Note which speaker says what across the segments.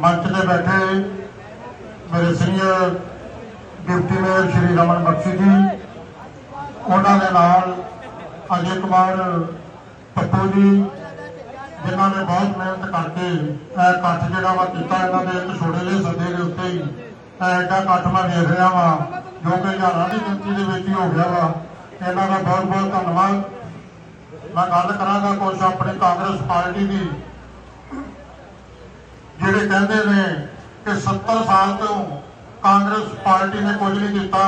Speaker 1: ਮੰਚ ਤੇ ਬੈਠੇ ਮੇਰੇ senior deputy mayor Shri Raman Bakshi ji. ਉਹਨਾਂ ਦੇ ਨਾਲ ਅਜੇ ਕੁਮਾਰ ਪੱਪੂ ਜੀ, ਜਿਨ੍ਹਾਂ ਨੇ ਬਹੁਤ ਮਿਹਨਤ ਕਰਕੇ ਇਹ ਇਕੱਠ ਜਿਹੜਾ ਵਾ ਕੀਤਾ, ਇਹਨਾਂ ਦੇ ਇੱਕ ਛੋਟੇ ਜਿਹੇ ਸੱਦੇ ਦੇ ਉੱਤੇ ਹੀ ਇਹ ਐਡਾ ਇਕੱਠ ਮੈਂ ਦੇਖ ਰਿਹਾ ਵਾ, ਜੋ ਕਿ ਹਜ਼ਾਰਾਂ ਦੀ ਗਿਣਤੀ ਦੇ ਵਿੱਚ ਹੀ ਹੋ ਗਿਆ ਵਾ। ਇਹਨਾਂ ਦਾ ਬਹੁਤ ਬਹੁਤ ਧੰਨਵਾਦ। ਮੈਂ ਗੱਲ ਕਰਾਂਗਾ ਕੁਝ ਆਪਣੀ ਕਾਂਗਰਸ ਪਾਰਟੀ ਦੀ। ਜਿਹੜੇ ਕਹਿੰਦੇ ਨੇ ਕਿ 70 ਸਾਲ ਤੋਂ ਕਾਂਗਰਸ ਪਾਰਟੀ ਨੇ ਕੁਝ ਨਹੀਂ ਕੀਤਾ,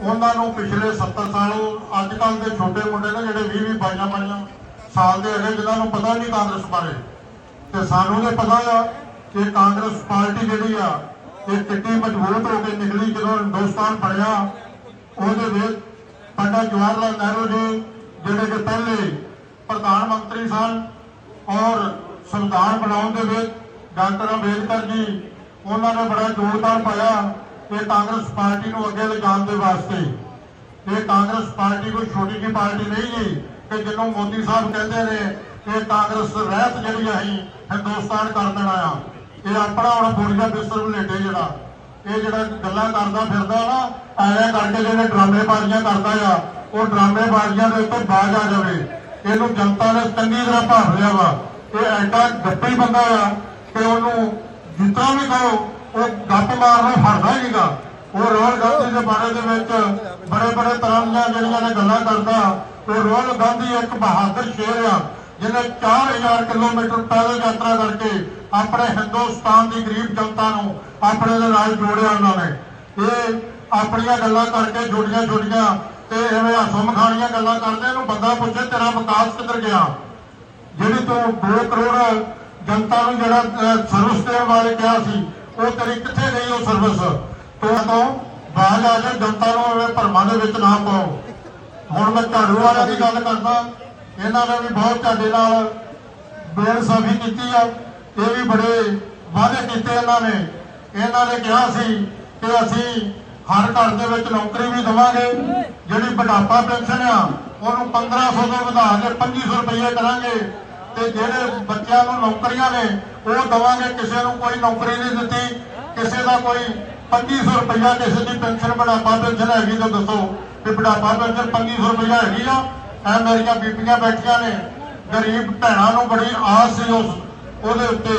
Speaker 1: ਉਹਨਾਂ ਨੂੰ ਪਿਛਲੇ 70 ਸਾਲ ਅੱਜ ਕੱਲ ਦੇ ਛੋਟੇ ਮੁੰਡੇ ਨੇ ਜਿਹੜੇ 20 20 22 22 ਸਾਲ ਦੇ ਹੈਗੇ ਜਿਨ੍ਹਾਂ ਨੂੰ ਪਤਾ ਨਹੀਂ ਕਾਂਗਰਸ ਬਾਰੇ। ਤੇ ਸਾਨੂੰ ਤੇ ਪਤਾ ਆ ਕਿ ਕਾਂਗਰਸ ਪਾਰਟੀ ਜਿਹੜੀ ਆ, ਇਹ ਕਿੰਨੀ ਮਜ਼ਬੂਤ ਹੋ ਕੇ ਨਿਕਲੀ ਜਦੋਂ ਹਿੰਦੁਸਤਾਨ ਬਣਿਆ ਉਹਦੇ ਵਿੱਚ ਪੰਡਤ ਜਵਾਹਰ ਲਾਲ ਨਹਿਰੂ ਜੀ, ਜਿਹੜੇ ਕਿ ਪਹਿਲੇ ਪ੍ਰਧਾਨ ਮੰਤਰੀ ਸਨ ਔਰ ਸੰਵਿਧਾਨ ਬਣਾਉਣ ਦੇ ਵਿੱਚ ਡਾਕਟਰ ਅੰਬੇਦਕਰ ਜੀ, ਉਹਨਾਂ ਨੇ ਬੜਾ ਯੋਗਦਾਨ ਪਾਇਆ ਇਹ ਕਾਂਗਰਸ ਪਾਰਟੀ ਨੂੰ ਅੱਗੇ ਲਿਜਾਣ ਦੇ ਵਾਸਤੇ। ਇਹ ਕਾਂਗਰਸ ਪਾਰਟੀ ਕੋਈ ਛੋਟੀ ਜਿਹੀ ਪਾਰਟੀ ਨਹੀਂ ਜੀ, ਕਿ ਜਿਹਨੂੰ ਮੋਦੀ ਸਾਹਿਬ ਕਹਿੰਦੇ ਨੇ ਇਹ ਕਾਂਗਰਸ ਰਹਿਤ ਜਿਹੜੀ ਅਸੀਂ ਹਿੰਦੁਸਤਾਨ ਕਰ ਦੇਣਾ ਆ। ਇਹ ਆਪਣਾ ਹੁਣ ਬੁੜੀਆ ਬਿਸਤਰ ਬਲੇਟੇ ਜਿਹੜਾ। ਇਹ ਜਿਹੜਾ ਗੱਲਾਂ ਕਰਦਾ ਫਿਰਦਾ ਨਾ, ਐਵੇਂ ਕਰਕੇ ਜਿਹੜੇ ਡਰਾਮੇਬਾਜ਼ੀਆਂ ਕਰਦਾ ਆ, ਉਹ ਡਰਾਮੇਬਾਜ਼ੀਆਂ ਦੇ ਉੱਤੇ ਬਾਜ਼ ਆ ਜਾਵੇ। ਇਹਨੂੰ ਜਨਤਾ ਨੇ ਚੰਗੀ ਤਰ੍ਹਾਂ ਭਾਫ ਲਿਆ ਵਾ। ਇਹ ਐਡਾ ਗੱਪੀ ਬੰਦਾ ਆ ਕਿ ਉਹਨੂੰ ਜਿੱਤਾ ਵੀ ਕਹੋ ਉਹ ਗੱਪ ਮਾਰਨਾ ਹਟਦਾ ਨਹੀਂਗਾ ਉਹ ਰੋਹਲ ਗਾਂਧੀ ਦੇ ਬਾਰੇ ਦੇ ਵਿੱਚ ਬੜੇ ਬੜੇ ਤਰ੍ਹਾਂ ਦੀਆਂ ਜਿਹੜੀਆਂ ਨੇ ਗੱਲਾਂ ਕਰਦਾ। ਉਹ ਰੋਹਲ ਗਾਂਧੀ ਇੱਕ ਬਹਾਦਰ ਸ਼ੇਰ ਆ, ਜਿਹਨੇ 4000 ਕਿਲੋਮੀਟਰ ਪੈਦਲ ਯਾਤਰਾ ਕਰਕੇ ਆਪਣੇ ਹਿੰਦੁਸਤਾਨ ਦੀ ਗਰੀਬ ਜਨਤਾ ਨੂੰ ਆਪਣੇ ਨਾਲ ਜੋੜਿਆ ਉਹਨਾਂ ਨੇ। ਇਹ ਆਪਣੀਆਂ ਗੱਲਾਂ ਕਰਕੇ ਜੁੜੀਆਂ ਜੁੜੀਆਂ ਤੇ ਐਵੇਂ ਹਸੋ ਮਖਾਣੀਆਂ ਗੱਲਾਂ ਕਰਦੇ ਇਹਨੂੰ ਬੰਦਾ ਪੁੱਛੇ ਤੇਰਾ ਵਿਕਾਸ ਕਿੱਧਰ ਗਿਆ? ਜਿਹੜੀ ਤੂੰ 2 ਕਰੋੜ ਜਨਤਾ ਨੂੰ ਜਿਹੜਾ ਸਰਵਿਸ ਦੇਣ ਵਾਲੇ ਕਿਹਾ ਸੀ, ਉਹ ਤੇਰੀ ਕਿੱਥੇ ਗਈ ਉਹ ਸਰਵਿਸ ਤੂੰ ਤੋਂ ਬਾਹਰ ਆ ਕੇ ਜਨਤਾ ਨੂੰ ਐਵੇਂ ਭਰਮਾਂ ਦੇ ਵਿੱਚ ਨਾ ਪਾਓ। ਹੁਣ ਮੈਂ ਝਾੜੂ ਵਾਲਿਆਂ ਦੀ ਗੱਲ ਕਰਦਾ, ਇਹਨਾਂ ਨੇ ਵੀ ਬਹੁਤ ਤੁਹਾਡੇ ਨਾਲ ਬੇਇਨਸਾਫੀ ਕੀਤੀ ਆ। ਇਹ ਵੀ ਬੜੇ ਵਾਅਦੇ ਕੀਤੇ ਇਹਨਾਂ ਨੇ। ਇਹਨਾਂ ਨੇ ਕਿਹਾ ਸੀ ਕਿ ਅਸੀਂ ਹਰ ਘਰ ਦੇ ਵਿੱਚ ਨੌਕਰੀ ਵੀ ਦੇਵਾਂਗੇ। ਜਿਹੜੀ ਬੁਢਾਪਾ ਪੈਨਸ਼ਨ ਆ, ਉਹਨੂੰ 1500 ਤੋਂ ਵਧਾ ਕੇ 2500 ਰੁਪਏ ਕਰਾਂਗੇ। ਤੇ ਜਿਹੜੇ ਬੱਚਿਆਂ ਨੂੰ ਨੌਕਰੀਆਂ ਨੇ, ਉਹ ਦਵਾਂਗੇ। ਕਿਸੇ ਨੂੰ ਕੋਈ ਨੌਕਰੀ ਨਹੀਂ ਦਿੱਤੀ। ਕਿਸੇ ਦਾ ਕੋਈ 2500 ਰੁਪਇਆ ਕਿਸੇ ਦੀ ਪੈਨਸ਼ਨ ਬੁਢਾਪਾ ਪੈਨਸ਼ਨ ਹੈਗੀ ਤਾਂ ਦੱਸੋ ਕਿ ਬੁਢਾਪਾ ਪੈਨਸ਼ਨ 2500 ਰੁਪਇਆ ਹੈਗੀ ਆ। ਐ ਮੇਰੀਆਂ ਬੀਬੀਆਂ ਬੈਠੀਆਂ ਨੇ। ਗਰੀਬ ਭੈਣਾਂ ਨੂੰ ਬੜੀ ਆਸ ਸੀ ਉਸ, ਉਹਦੇ ਉੱਤੇ।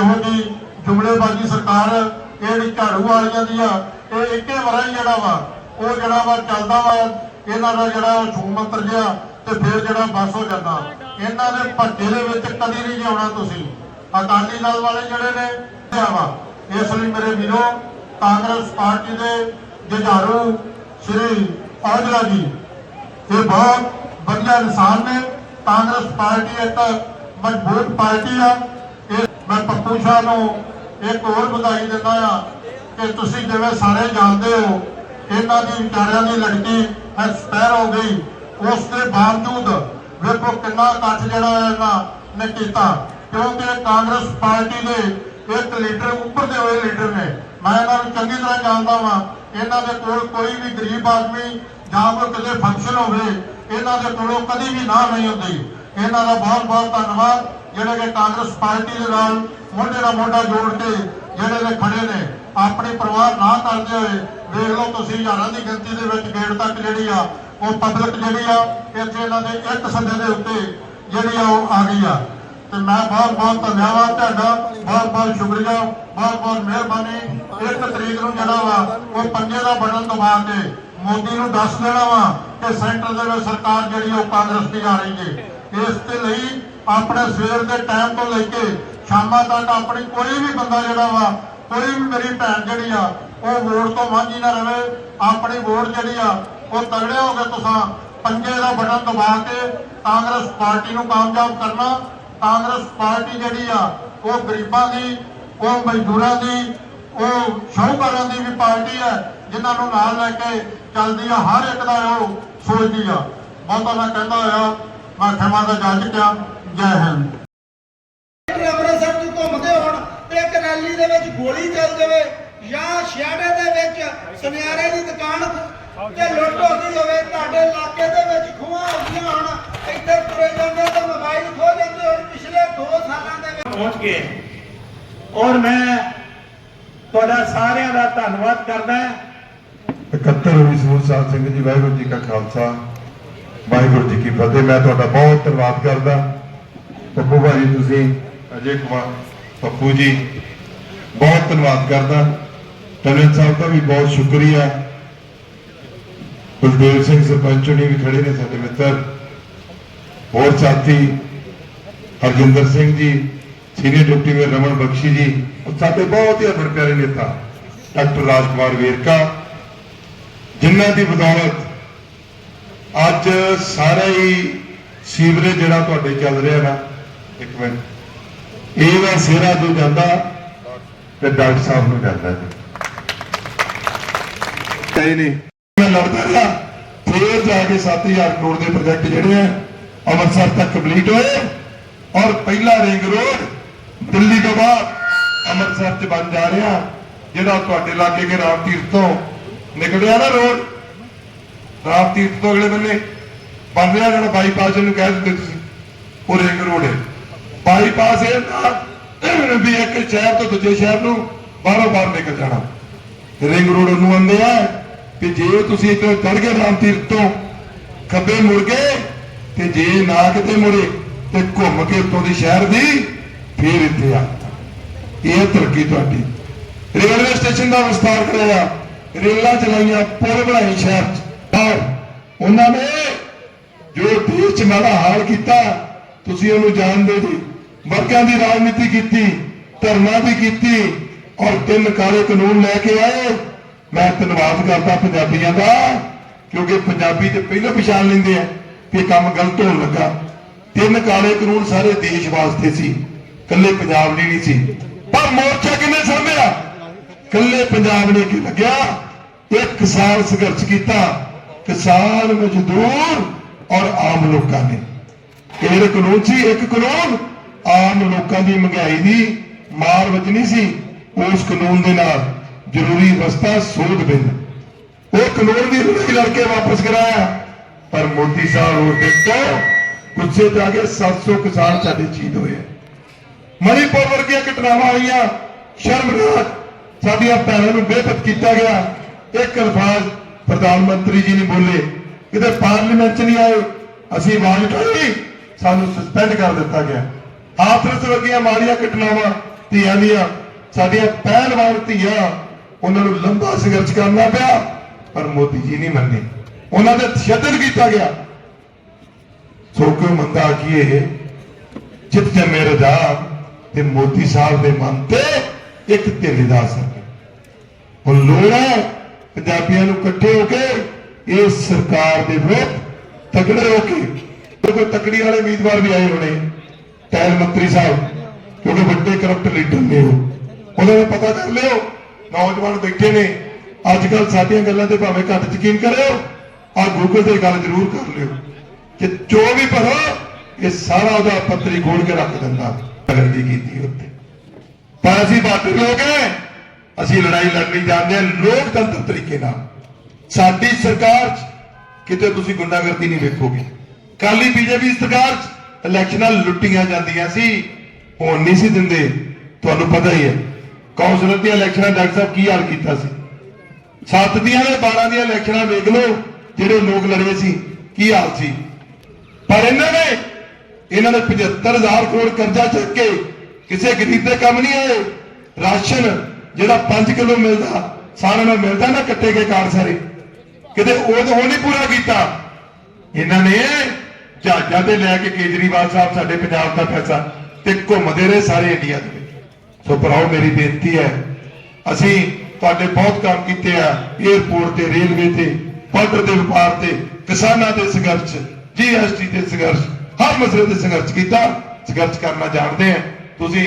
Speaker 1: ਇਹੋ ਜੀ ਜੁਮਲੇਬਾਜ਼ੀ ਸਰਕਾਰ, ਇਹ ਜਿਹੜੀ ਝਾੜੂ ਵਾਲੀਆਂ ਦੀ ਆ, ਇਹ ਇੱਕੇ ਵਾਰਾ ਹੀ ਜਿਹੜਾ ਵਾ, ਉਹ ਜਿਹੜਾ ਵਾ ਚੱਲਦਾ ਵਾ, ਇਹਨਾਂ ਦਾ ਜਿਹੜਾ ਉਹ ਛੂ ਤੇ ਫਿਰ ਜਿਹੜਾ ਬਸ ਹੋ ਜਾਂਦਾ। ਇਹਨਾਂ ਦੇ ਭੱਜੇ ਦੇ ਵਿੱਚ ਕਦੀ ਨਹੀਂ ਜਾਣਾ ਤੁਸੀਂ। ਅਕਾਲੀ ਦਲ ਵਾਲੇ ਜਿਹੜੇ ਨੇ ਤੇ ਇਸ ਲਈ ਮੇਰੇ ਵੀਰੋ, ਕਾਂਗਰਸ ਪਾਰਟੀ ਦੇ ਜੁਝਾਰੂ ਸ਼੍ਰੀ ਔਜਲਾ ਜੀ, ਇਹ ਬਹੁਤ ਵਧੀਆ ਇਨਸਾਨ ਨੇ। ਕਾਂਗਰਸ ਪਾਰਟੀ ਇੱਕ ਮਜ਼ਬੂਤ ਪਾਰਟੀ ਆ। ਇਹ ਮੈਂ ਪੱਪੂ ਸ਼ਾਹ ਨੂੰ ਇੱਕ ਹੋਰ ਵਧਾਈ ਦਿੰਦਾ ਆ ਕਿ ਤੁਸੀਂ ਜਿਵੇਂ ਸਾਰੇ ਜਾਣਦੇ ਹੋ, ਇਹਨਾਂ ਦੀ ਵਿਚਾਰਿਆਂ ਦੀ ਲੜਕੀ ਐਕਸਪਾਇਰ ਹੋ ਗਈ। ਉਸ ਦੇ ਬਾਵਜੂਦ ਵੇਖੋ ਕਿੰਨਾ ਇਕੱਠ ਜਿਹੜਾ ਇਹਨਾਂ ਨੇ ਕੀਤਾ। ਕਿਉਂਕਿ ਕਾਂਗਰਸ ਪਾਰਟੀ ਦੇ ਇੱਕ ਲੀਡਰ ਉੱਪਰ ਦੇ ਹੋਏ ਲੀਡਰ ਨੇ। ਮੈਂ ਇਹਨਾਂ ਨੂੰ ਚੰਗੀ ਤਰ੍ਹਾਂ ਜਾਣਦਾ ਵਾਂ। ਇਹਨਾਂ ਦੇ ਕੋਲ ਕੋਈ ਵੀ ਗਰੀਬ ਆਦਮੀ ਜਾਂ ਕੋਈ ਕਿਸੇ ਫੰਕਸ਼ਨ ਹੋਵੇ, ਇਹਨਾਂ ਦੇ ਕੋਲੋਂ ਕਦੀ ਵੀ ਨਾ ਨਹੀਂ ਹੁੰਦੀ। ਇਹਨਾਂ ਦਾ ਬਹੁਤ ਬਹੁਤ ਧੰਨਵਾਦ। ਜਿਹੜੇ ਕਿ ਕਾਂਗਰਸ ਪਾਰਟੀ ਦੇ ਨਾਲ ਮੋਢੇ ਨਾਲ ਮੋਢਾ ਜੋੜ ਕੇ ਜਿਹੜੇ ਨੇ ਖੜੇ ਨੇ, ਆਪਣੇ ਪਰਿਵਾਰ ਨਾ ਕਰਦੇ ਹੋਏ ਵੇਖ ਲਓ ਤੁਸੀਂ ਹਜ਼ਾਰਾਂ ਦੀ ਗਿਣਤੀ ਦੇ ਵਿੱਚ ਗੇਟ ਤੱਕ ਜਿਹੜੀ ਆ ਉਹ ਪਬਲਿਕ ਜਿਹੜੀ ਆ, ਇੱਥੇ ਇਹਨਾਂ ਦੇ ਇੱਕ ਸੱਦੇ ਦੇ ਉੱਤੇ ਜਿਹੜੀ ਆ, ਉਹ ਆ ਗਈ ਆ। ਤੇ ਮੈਂ ਬਹੁਤ ਬਹੁਤ ਧੰਨਵਾਦ ਤੁਹਾਡਾ, ਬਹੁਤ ਬਹੁਤ ਸ਼ੁਕਰੀਆ, ਬਹੁਤ ਬਹੁਤ ਮਿਹਰਬਾਨੀ। ਇੱਕ ਤਰੀਕ ਨੂੰ ਜਿਹੜਾ ਵਾ, ਉਹ ਪੰਜੇ ਦਾ ਬਟਨ ਦਬਾ ਕੇ ਮੋਦੀ ਨੂੰ ਦੱਸ ਦੇਣਾ ਵਾ ਕਿ ਸੈਂਟਰ ਦੇ ਵਿੱਚ ਸਰਕਾਰ ਜਿਹੜੀ ਉਹ ਕਾਂਗਰਸ ਦੀ ਆ ਰਹੀ ਹੈ ਇਸ ਦੇ ਲਈ ਆਪਣੇ ਸਵੇਰ ਦੇ ਟਾਈਮ ਤੋਂ ਲੈ ਕੇ ਸ਼ਾਮਾਂ ਤੱਕ ਆਪਣੀ ਕੋਈ ਵੀ ਬੰਦਾ ਜਿਹੜਾ ਵਾ, ਕੋਈ ਵੀ ਮੇਰੀ ਭੈਣ ਜਿਹੜੀ ਆ, ਉਹ ਵੋਟ ਤੋਂ ਵਾਂਝੀ ਨਾ ਰਵੇ ਆਪਣੀ ਵੋਟ ਜਿਹੜੀ ਆ ਉਹ ਤਗੜੇ ਹੋ ਕੇ ਤੁਸੀਂ ਪੰਜੇ ਦਾ ਬਟਨ ਦਬਾ ਕੇ ਕਾਂਗਰਸ ਪਾਰਟੀ ਨੂੰ ਕਾਮਯਾਬ ਕਰਨਾ, ਕਾਂਗਰਸ ਪਾਰਟੀ ਜਿਹੜੀ ਆ, ਉਹ ਗਰੀਬਾਂ ਦੀ, ਉਹ ਮਜ਼ਦੂਰਾਂ ਦੀ, ਉਹ ਸ਼ੌਹਕਾਰਾਂ ਦੀ ਵੀ ਪਾਰਟੀ ਹੈ, ਜਿਨ੍ਹਾਂ ਨੂੰ ਨਾਲ ਲੈ ਕੇ ਚੱਲਦੀ ਆ, ਹਰ ਇੱਕ ਦਾ ਉਹ ਸੋਚਦੀ ਆ। ਬਹੁਤਾ ਮੈਂ ਕਹਿੰਦਾ ਹੋਇਆ, ਮੈਂ ਖਿਮਾ ਦਾ ਜੱਜ ਕਿਆ ਜੈ ਹਿੰਦ।
Speaker 2: ਅੰਮ੍ਰਿਤਸਰ ਚ ਘੁੰਮਦੇ ਹੋਣ ਤੇ ਇੱਕ ਰੈਲੀ ਦੇ ਵਿੱਚ ਗੋਲੀ ਚੱਲ ਜਾਵੇ ਜਾਂ ਛਿਆੜੇ ਦੇ ਵਿੱਚ ਸੁਨਿਆਰੇ ਦੀ ਦੁਕਾਨ ਤੇ ਲੁੱਟ ਹੋ ਗਈ ਹੋਵੇ ਤੁਹਾਡੇ ਇਲਾਕੇ ਦੇ ਵਿੱਚ ਖੂਹਾਂ ਹੋ ਗਈਆਂ ਹੋਣ ਇੱਧਰ ਤੁਰੇ ਜਾਂਦੇ ਤੇ ਮੋਬਾਈਲ ਖੋ ਲੈਂਦੇ ਹੋਣ ਪਿਛਲੇ 2 ਸਾਲਾਂ ਦੇ ਵਿੱਚ।
Speaker 3: ਪਹੁੰਚ ਗਏ। ਔਰ ਮੈਂ ਤੁਹਾਡਾ ਸਾਰਿਆਂ ਦਾ ਧੰਨਵਾਦ ਕਰਦਾ ਹਾਂ।
Speaker 4: 71 ਵੀ ਸੂਰ ਸਾਹਿਬ ਸਿੰਘ ਜੀ ਵਾਹਿਗੁਰੂ ਜੀ ਕਾ ਖਾਲਸਾ ਵਾਹਿਗੁਰੂ ਜੀ ਕੀ ਫਤਿਹ। ਮੈਂ ਤੁਹਾਡਾ ਬਹੁਤ ਧੰਨਵਾਦ ਕਰਦਾ। ਪੱਪੂ ਭਾਜੀ ਤੁਸੀਂ ਅਜੇ ਕੁਮਾਰ ਪੱਪੂ ਜੀ ਬਹੁਤ ਧੰਨਵਾਦ ਕਰਦਾ। ਟਨਲ ਸਾਹਿਬ ਦਾ ਵੀ ਬਹੁਤ ਸ਼ੁਕਰੀਆ। ਕੁਲਦੇਵ ਸਿੰਘ ਸਰਪੰਚ ਨੇ ਵੀ ਖੜੇ ਨੇ ਸਾਡੇ ਮਿੱਤਰ। ਹੋਰ ਸਾਥੀ Harjinder Singh ji, senior deputy mayor Raman Bakshi ji ਸਾਡੇ ਬਹੁਤ ਹੀ ਹਰਮਨ ਪਿਆਰੇ ਨੇਤਾ, ਡਾਕਟਰ ਰਾਜਕੁਮਾਰ ਵੇਰਕਾ, ਜਿਨ੍ਹਾਂ ਦੀ ਬਦੌਲਤ ਅੱਜ ਸਾਰਾ ਹੀ ਸੀਵਰੇਜ ਜਿਹੜਾ ਤੁਹਾਡੇ ਚੱਲ ਰਿਹਾ ਨਾ, ਇੱਕ ਮਿੰਟ, ਇਹ ਵਾ ਸਿਹਰਾ ਤੋਂ ਜਾਂਦਾ ਤੇ ਡਾਕਟਰ ਸਾਹਿਬ ਨੂੰ ਜਾਂਦਾ ਜੀ। ਕਈ ਨਹੀਂ। ਲੜਦਾ ਰਿਹਾ। ਫੇਰ ਜਾ ਕੇ 7000 ਕਰੋੜ ਦੇ ਪ੍ਰੋਜੈਕਟ ਜਿਹੜੇ ਆ, ਅੰਮ੍ਰਿਤਸਰ ਤੱਕ ਕੰਪਲੀਟ ਹੋਏ। ਔਰ ਪਹਿਲਾ ਰਿੰਗ ਰੋਡ ਦਿੱਲੀ ਤੋਂ ਬਾਅਦ ਅੰਮ੍ਰਿਤਸਰ ਚ ਬਣ ਜਾ ਰਿਹਾ, ਜਿਹੜਾ ਤੁਹਾਡੇ ਲਾਗੇ ਕੇ ਰਾਮ ਤੀਰਥ ਤੋਂ ਨਿਕਲਿਆ ਨਾ ਰੋਡ ਰਾਮ ਤੀਰਥ ਤੋਂ ਅਗਲੇ ਬੰਨੇ ਬਣ ਰਿਹਾ, ਜਿਹੜਾ ਬਾਈਪਾਸ ਨੂੰ ਕਹਿ ਦਿੰਦੇ ਤੁਸੀਂ। ਉਹ ਰਿੰਗ ਰੋਡ ਹੈ। ਬਾਈਪਾਸ ਇਹ ਨਾ ਵੀ ਇੱਕ ਸ਼ਹਿਰ ਤੋਂ ਦੂਜੇ ਸ਼ਹਿਰ ਨੂੰ ਬਾਹਰੋਂ ਬਾਹਰ ਨਿਕਲ ਜਾਣਾ। ਰਿੰਗ ਰੋਡ ਨੂੰ ਆਉਂਦੇ ਆ। ਕਿ ਜੇ ਤੁਸੀਂ ਇੱਥੇ ਚੜ ਗਏ ਰਾਮ ਤੀਰਥ ਤੋਂ, ਖੱਬੇ ਮੁੜ ਗਏ ਤੇ ਜੇ ਨਾ ਕਿਤੇ ਮੁੜੇ ਤੇ ਘੁੰਮ ਕੇ ਉੱਤੋਂ ਦੀ ਸ਼ਹਿਰ ਦੀ ਫੇਰ ਇੱਥੇ ਆ। ਇਹ ਤਰੱਕੀ ਤੁਹਾਡੀ। ਰੇਲਵੇ ਸਟੇਸ਼ਨ ਦਾ ਵਿਸਤਾਰ ਕਰਿਆ ਰੇਲਾਂ ਚਲਾਈਆਂ ਪੁਲ ਬਣਾਏ ਸ਼ਹਿਰ ਚ। ਉਹਨਾਂ ਨੇ ਜੋ ਦੇਸ਼ ਚ ਮਾੜਾ ਹਾਲ ਕੀਤਾ, ਤੁਸੀਂ ਉਹਨੂੰ ਜਾਣਦੇ ਜੀ। ਵਰਗਾਂ ਦੀ ਰਾਜਨੀਤੀ ਕੀਤੀ, ਧਰਮਾਂ ਦੀ ਕੀਤੀ ਔਰ ਤਿੰਨ ਕਾਲੇ ਕਾਨੂੰਨ ਲੈ ਕੇ ਆਏ। ਮੈਂ ਧੰਨਵਾਦ ਕਰਦਾ ਪੰਜਾਬੀਆਂ ਦਾ, ਕਿਉਂਕਿ ਪੰਜਾਬੀ ਤੇ ਪਹਿਲਾਂ ਪਛਾਣ ਲੈਂਦੇ ਆ ਕਿ ਕੰਮ ਗਲਤ ਹੋਣ ਲੱਗਾ। ਤਿੰਨ ਕਾਲੇ ਕਾਨੂੰਨ ਸਾਰੇ ਦੇਸ਼ ਵਾਸਤੇ ਸੀ ਕੱਲੇ ਪੰਜਾਬ ਲਈ ਨਹੀਂ ਸੀ। ਪਰ ਮੋਰਚਾ ਕਿਵੇਂ ਸਾਂਭਿਆ? ਕੱਲੇ ਪੰਜਾਬ ਨੇ ਕੀ ਲੱਗਿਆ। ਇੱਕ ਸਾਲ ਸੰਘਰਸ਼ ਕੀਤਾ, ਕਿਸਾਨ ਮਜ਼ਦੂਰ ਔਰ ਆਮ ਲੋਕਾਂ ਨੇ। ਕਿਹੜੇ ਕਾਨੂੰਨ ਸੀ, ਇੱਕ ਕਾਨੂੰਨ। ਆਮ ਲੋਕਾਂ ਦੀ ਮਹਿੰਗਾਈ ਦੀ ਮਾਰ ਵੱਜਣੀ ਸੀ ਉਸ ਕਾਨੂੰਨ ਦੇ ਨਾਲ। ਜ਼ਰੂਰੀ ਰਸਤਾ ਸੋਧ ਬਿੱਲ ਉਹ ਕਾਨੂੰਨ ਦੀ ਲੜਾਈ ਲੜ ਕੇ ਵਾਪਸ ਕਰਾਇਆ। ਪਰ ਮੋਦੀ ਸਾਹਿਬ ਉਸ ਦਿਨ ਗੁੱਸੇ ਤੇ ਕੇ 700 ਕਿਸਾਨ ਸਾਡੇ ਸ਼ਹੀਦ ਹੋਏ ਆ। ਵਰਗੀਆਂ ਘਟਨਾਵਾਂ ਹੋਈਆਂ, ਸ਼ਰਮਨਾਕ। ਸਾਡੀਆਂ ਭੈਣਾਂ ਨੂੰ ਬੇਪਤ ਕੀਤਾ ਗਿਆ। ਇੱਕ ਅਲਫਾਜ਼ ਪ੍ਰਧਾਨ ਮੰਤਰੀ ਜੀ ਨੇ ਬੋਲੇ, ਕਿਤੇ ਪਾਰਲੀਮੈਂਟ ਚ ਨਹੀਂ ਆਏ? ਅਸੀਂ ਆਵਾਜ਼ ਉਠਾਈ, ਸਾਨੂੰ ਸਸਪੈਂਡ ਕਰ ਦਿੱਤਾ ਗਿਆ। ਹਾਥਰਸ ਵਰਗੀਆਂ ਮਾੜੀਆਂ ਘਟਨਾਵਾਂ, ਧੀਆਂ ਦੀਆਂ, ਸਾਡੀਆਂ ਪਹਿਲਵਾਨ ਧੀਆਂ ਉਹਨਾਂ ਨੂੰ ਲੰਬਾ ਸੰਘਰਸ਼ ਕਰਨਾ ਪਿਆ, ਪਰ ਮੋਦੀ ਜੀ ਨਹੀਂ ਮੰਨੇ। ਉਹਨਾਂ ਦਾ ਤਸ਼ੱਦਦ ਕੀਤਾ ਗਿਆ। ਸੋ ਕਿਉਂ ਮੰਦਾ ਆਖੀਏ ਜਿੱਤ ਜਮੇ ਰਜਾ ਤੇ ਮੋਦੀ ਸਾਹਿਬ ਦੇ ਮਨ ਤੇ ਇੱਕ ਢਿੱਲੇ ਦਾ ਅਸਰ ਹੁਣ ਲੋੜ ਹੈ ਪੰਜਾਬੀਆਂ ਨੂੰ ਇਕੱਠੇ ਹੋ ਕੇ ਇਸ ਸਰਕਾਰ ਦੇ ਵਿਰੁੱਧ ਤਕੜੇ ਹੋ ਕੇ ਕੋਈ ਤਕੜੀ ਵਾਲੇ ਉਮੀਦਵਾਰ ਵੀ ਆਏ ਹੋਣੇ ਟੈਲ ਮੰਤਰੀ ਸਾਹਿਬ, ਕਿਉਂਕਿ ਵੱਡੇ ਕਰਪਟ ਲੀਡਰ ਨੇ ਉਹ, ਉਹਨਾਂ ਨੂੰ ਪਤਾ ਕਰ ਲਿਓ। ਨੌਜਵਾਨ ਬੈਠੇ ਨੇ। ਅੱਜ ਕੱਲ ਸਾਡੀਆਂ ਗੱਲਾਂ ਤੇ ਭਾਵੇਂ ਘੱਟ ਯਕੀਨ ਕਰਿਓ, ਆ ਗੂਗਲ ਤੇ ਗੱਲ ਜ਼ਰੂਰ ਕਰ ਲਿਓ ਕਿ ਜੋ ਵੀ ਪੜੋ ਇਹ ਸਾਰਾ ਉਹਦਾ ਪੱਤਰੀ ਖੋਲ ਕੇ ਰੱਖ ਦਿੰਦਾ ਪ੍ਰਗਤੀ ਕੀਤੀ ਉੱਤੇ ਪਰ ਅਸੀਂ ਬਾਦਰ ਲੋਕ ਹੈ, ਅਸੀਂ ਲੜਾਈ ਲੜਨੀ ਜਾਣਦੇ ਹਾਂ, ਲੋਕਤੰਤਰ ਤਰੀਕੇ ਨਾਲ। ਸਾਡੀ ਸਰਕਾਰ 'ਚ ਕਿਤੇ ਤੁਸੀਂ ਗੁੰਡਾਗਰਦੀ ਨਹੀਂ ਵੇਖੋਗੇ। ਕਾਲੀ ਬੀਜੇਪੀ ਸਰਕਾਰ 'ਚ ਇਲੈਕਸ਼ਨਾਂ ਲੁੱਟੀਆਂ ਜਾਂਦੀਆਂ ਸੀ, ਹੁਣ ਨਹੀਂ ਸੀ ਦਿੰਦੇ, ਤੁਹਾਨੂੰ ਪਤਾ ਹੀ ਹੈ। ਕੌਂਸਲਰ ਦੀਆਂ ਇਲੈਕਸ਼ਨਾਂ, ਡਾਕਟਰ ਸਾਹਿਬ ਕੀ ਹਾਲ ਕੀਤਾ ਸੀ? ਸੱਤ ਦੀਆਂ ਤੇ 12 ਦੀਆਂ ਇਲੈਕਸ਼ਨਾਂ ਵੇਖ ਲਓ, ਜਿਹੜੇ ਲੋਕ ਲੜੇ ਸੀ, ਕੀ ਹਾਲ ਸੀ? ਪਰ ਇਹਨਾਂ ਨੇ ਇਹਨਾਂ ਨੇ 75000 ਕਰੋੜ ਕਰਜ਼ਾ ਚੱਕ ਕੇ ਕਿਸੇ ਗਰੀਬ ਦੇ ਕੰਮ ਨਹੀਂ ਆਏ। ਰਾਸ਼ਨ ਜਿਹੜਾ 5 ਕਿਲੋ ਮਿਲਦਾ, ਸਾਰਿਆਂ ਨੂੰ ਮਿਲਦਾ ਨਾ ਕੱਟੇ ਗਏ ਕਾਰ ਸਾਰੇ। ਕਿਤੇ ਉਹ ਉਹ ਨਹੀਂ ਪੂਰਾ ਕੀਤਾ। ਇਹਨਾਂ ਨੇ ਜਹਾਜ਼ਾਂ ਤੇ ਲੈ ਕੇ ਕੇਜਰੀਵਾਲ ਸਾਹਿਬ ਸਾਡੇ ਪੰਜਾਬ ਦਾ ਪੈਸਾ ਤੇ ਘੁੰਮਦੇ ਰਹੇ ਸਾਰੇ ਇੰਡੀਆ ਦੇ ਸੋ ਭਰਾਓ ਮੇਰੀ ਬੇਨਤੀ ਹੈ। ਅਸੀਂ ਤੁਹਾਡੇ ਬਹੁਤ ਕੰਮ ਕੀਤੇ ਆ 에어ਪੋਰਟ ਤੇ ਰੇਲਵੇ ਤੇ ਬਾਰਡਰ ਦੇ ਵਪਾਰ ਤੇ, ਕਿਸਾਨਾਂ ਦੇ ਸੰਘਰਸ਼ ਜੀਐਸਟੀ ਤੇ ਸੰਘਰਸ਼, ਹਰ ਮਸਲੇ ਤੇ ਸੰਘਰਸ਼ ਕੀਤਾ, ਸੰਘਰਸ਼ ਕਰਨਾ ਜਾਣਦੇ ਆ। ਤੁਸੀਂ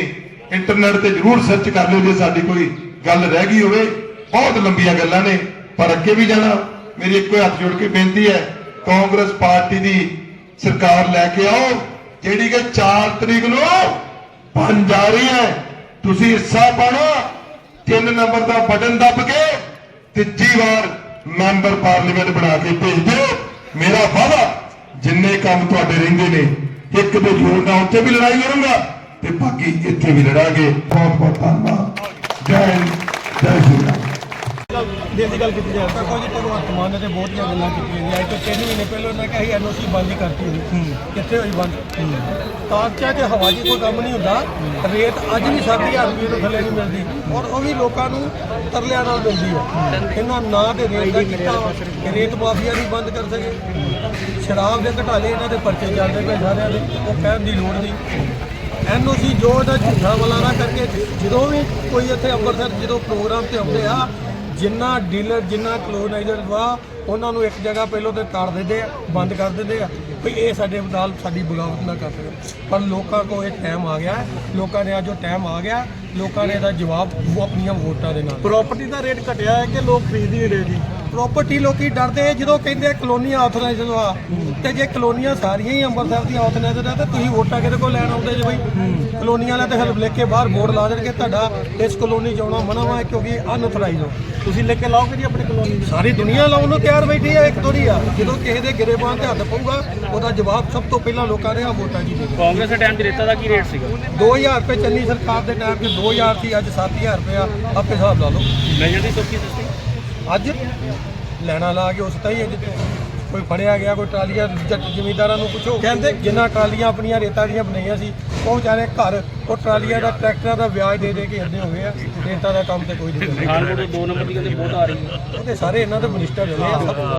Speaker 4: ਇੰਟਰਨੈਟ ਤੇ ਜਰੂਰ ਸਰਚ ਕਰ ਲਿਓ, ਜੇ ਸਾਡੀ ਕੋਈ ਗੱਲ ਰਹਿ ਗਈ ਹੋਵੇ। ਬਹੁਤ ਲੰਬੀਆਂ ਗੱਲਾਂ ਨੇ, ਪਰ ਅੱਗੇ ਵੀ ਜਾਣਾ। ਮੇਰੀ ਇੱਕੋ ਹੀ ਹੱਥ ਜੋੜ ਕੇ ਬੇਨਤੀ ਹੈ, ਕਾਂਗਰਸ ਪਾਰਟੀ ਦੀ ਸਰਕਾਰ ਲੈ ਕੇ ਆਓ, ਜਿਹੜੀ ਕਿ 4 ਤਰੀਕ ਨੂੰ ਬਣ ਜਾ ਰਹੀ ਹੈ। ਤੁਸੀਂ ਹਿੱਸਾ ਪਾਣਾ ਤਿੰਨ ਨੰਬਰ ਦਾ ਬਟਨ ਦੱਬ ਕੇ ਤੀਜੀ ਵਾਰ ਮੈਂਬਰ ਪਾਰਲੀਮੈਂਟ ਬਣਾ ਕੇ ਭੇਜ ਦਿਓ। ਮੇਰਾ ਵਾਅਦਾ ਜਿੰਨੇ ਕੰਮ ਤੁਹਾਡੇ ਰਹਿੰਦੇ ਨੇ ਇੱਕ ਦੇ ਜੋੜ ਨਾਲ ਉੱਥੇ ਵੀ ਲੜਾਈ ਲੜੂੰਗਾ ਤੇ ਬਾਕੀ ਇੱਥੇ ਵੀ ਲੜਾਂਗੇ। ਬਹੁਤ ਬਹੁਤ ਧੰਨਵਾਦ। ਜੈ ਹਿੰਦ, ਜੈ ਸ਼੍ਰੀ ਰਾਮ।
Speaker 5: ਦਿਲ ਦੀ ਗੱਲ ਕੀਤੀ ਜਾਏ ਤਾਂ ਕੋਈ ਭਗਵੰਤ ਮਾਨ ਨੇ ਤੇ ਬਹੁਤੀਆਂ ਗੱਲਾਂ ਕੀਤੀਆਂ ਨੇ ਅੱਜ ਤੋਂ 3 ਮਹੀਨੇ ਪਹਿਲਾਂ ਉਹਨਾਂ ਕਿਹਾ ਸੀ ਐਨਓਸੀ ਬੰਦ ਹੀ ਕਰਤੀ ਹੋਈ। ਕਿੱਥੇ ਹੋਈ ਬੰਦ? ਕਾਗਜ਼ਾਂ 'ਚ ਹਵਾ 'ਚ ਕੋਈ ਕੰਮ ਨਹੀਂ ਹੁੰਦਾ ਰੇਟ ਅੱਜ ਵੀ 7000 ਰੁਪਏ ਤੋਂ ਥੱਲੇ ਨਹੀਂ ਮਿਲਦੀ ਔਰ ਉਹ ਵੀ ਲੋਕਾਂ ਨੂੰ ਤਰਲਿਆਂ ਨਾਲ ਮਿਲਦੀ ਹੈ। ਇਹਨਾਂ ਨਾ ਤੇ ਰੇਟ ਦਾ ਕੀਤਾ ਵਾ ਕਿ ਰੇਟ ਮਾਫੀਆ ਨਹੀਂ ਬੰਦ ਕਰ ਸਕੇ। ਸ਼ਰਾਬ ਦੇ ਘਟਾਲੇ ਇਹਨਾਂ ਦੇ ਪਰਚੇ ਚੱਲਦੇ ਪਏ ਸਾਰਿਆਂ ਦੇ ਉਹ ਕਹਿਣ ਦੀ ਲੋੜ ਨਹੀਂ। ਐਨਓਸੀ ਜੋ ਇਹਦਾ ਝੂਠਾ ਮਲਾਣਾ ਕਰਕੇ ਜਦੋਂ ਵੀ ਕੋਈ ਇੱਥੇ ਅੰਮ੍ਰਿਤਸਰ ਜਦੋਂ ਪ੍ਰੋਗਰਾਮ ਤੇ ਆਉਂਦੇ ਆ ਜਿੰਨਾ ਡੀਲਰ ਜਿੰਨਾ ਕਲੋਨਾਈਜ਼ਰ ਵਾ ਉਹਨਾਂ ਨੂੰ ਇੱਕ ਜਗ੍ਹਾ ਪਹਿਲਾਂ ਤੇ ਤਾੜ ਦਿੰਦੇ ਆ ਬੰਦ ਕਰ ਦਿੰਦੇ ਆ। ਵੀ ਇਹ ਸਾਡੇ ਨਾਲ ਸਾਡੀ ਬਗਾਵਤ ਨਾ ਕਰ ਸਕਣ। ਪਰ ਲੋਕਾਂ ਕੋਲ ਇਹ ਟਾਈਮ ਆ ਗਿਆ। ਲੋਕਾਂ ਨੇ ਅੱਜ ਉਹ ਟਾਈਮ ਆ ਗਿਆ। ਲੋਕਾਂ ਨੇ ਇਹਦਾ ਜਵਾਬ ਉਹ ਆਪਣੀਆਂ ਵੋਟਾਂ ਦੇ ਨਾਲ
Speaker 2: ਪ੍ਰਾਪਰਟੀ ਦਾ ਰੇਟ ਘਟਿਆ ਹੈ ਕਿ ਲੋਕ ਖਰੀਦ ਨਹੀਂ ਰਹੇ ਜੀ?
Speaker 5: ਪ੍ਰਾਪਰਟੀ ਲੋਕੀ ਡਰਦੇ ਜਦੋਂ ਕਹਿੰਦੇ ਆ ਕਲੋਨੀਆਂ ਆਥੋਰਾਈਜ਼ਡ ਆ ਤੇ ਜੇ ਕਲੋਨੀਆਂ ਸਾਰੀਆਂ ਹੀ ਅੰਮ੍ਰਿਤਸਰ ਦੀਆਂ ਆਥੋਰਾਈਜ਼ਡ ਆ ਤੇ ਤੁਸੀਂ ਵੋਟਾਂ ਕਿਹਦੇ ਕੋਲ ਲੈਣ ਆਉਂਦੇ ਜੇ ਬਈ? ਕਲੋਨੀਆਂ ਵਾਲੇ ਤੇ ਹਲਫ ਲਿਖ ਕੇ ਬਾਹਰ ਬੋਰਡ ਲਾ ਦੇਣਗੇ ਤੁਹਾਡਾ ਇਸ ਕਲੋਨੀ 'ਚ ਆਉਣਾ ਮਨਾ ਵਾ ਕਿਉਂਕਿ ਅਨਆਥੋਰਾਈਜ਼ਡ ਹੋ
Speaker 2: ਤੁਸੀਂ ਲਿਖ ਕੇ ਲਾਓਗੇ ਜੀ ਆਪਣੀ ਕਲੋਨੀ ਦੀ
Speaker 5: ਸਾਰੀ ਦੁਨੀਆ ਲਾਉਣ ਨੂੰ ਤਿਆਰ ਬੈਠੀ ਆ ਇੱਕ ਥੋੜੀ ਆ। ਜਦੋਂ ਕਿਸੇ ਦੇ ਗਿਰੇਬਾਨ ਤੇ ਹੱਥ ਪਊਗਾ ਉਹਦਾ ਜਵਾਬ ਸਭ ਤੋਂ ਪਹਿਲਾਂ ਲੋਕਾਂ ਨੇ ਆ ਵੋਟਾਂ ਜੀ ਦੇ
Speaker 6: ਕਾਂਗਰਸ ਦੇ ਟਾਈਮ 'ਚ ਰੇਤਾ ਦਾ ਕੀ ਰੇਟ ਸੀਗਾ?
Speaker 5: 2000 ਰੁਪਏ ਚੰਨੀ ਸਰਕਾਰ ਦੇ ਟਾਈਮ 'ਚ 2000 ਸੀ ਅੱਜ 7000 ਰੁਪਏ ਆ। ਆਪੇ ਹਿਸਾਬ ਲਾ ਲਓ।
Speaker 6: ਨਜ਼ਰ ਦੀ ਸੌਖੀ ਸਸਤੀ
Speaker 5: ਅੱਜ ਲੈਣਾ ਲਾ ਕੇ ਉਸ ਤਾਂ ਹੀ ਅੱਜ ਕੋਈ ਫੜਿਆ ਗਿਆ ਕੋਈ ਟਰਾਲੀਆਂ ਜੱਟ ਜ਼ਿਮੀਂਦਾਰਾਂ ਨੂੰ ਪੁੱਛੋ ਕਹਿੰਦੇ ਜਿੰਨਾ ਟਰਾਲੀਆਂ ਆਪਣੀਆਂ ਰੇਤਾਂ ਦੀਆਂ ਬਣਾਈਆਂ ਸੀ ਉਹ ਵਿਚਾਰੇ ਘਰ ਉਹ ਟਰਾਲੀਆਂ ਦਾ ਟਰੈਕਟਰਾਂ ਦਾ ਵਿਆਜ ਦੇ ਦੇ ਕੇ ਅੱਧੇ ਹੋ ਗਏ ਆ ਰੇਤਾਂ ਦਾ ਕੰਮ ਤੇ ਕੋਈ ਨਹੀਂ ਕਰਦਾ
Speaker 6: ਪਠਾਨਕੋਟ ਤੋਂ ਦੋ ਨੰਬਰ ਦੀ ਕਹਿੰਦੇ ਬਹੁਤ ਆ ਰਹੀ ਹੈ।
Speaker 5: ਉਹ ਤੇ ਸਾਰੇ ਇਹਨਾਂ ਦੇ ਮਿਨਿਸਟਰ ਰਹੇ ਆ ਸਭ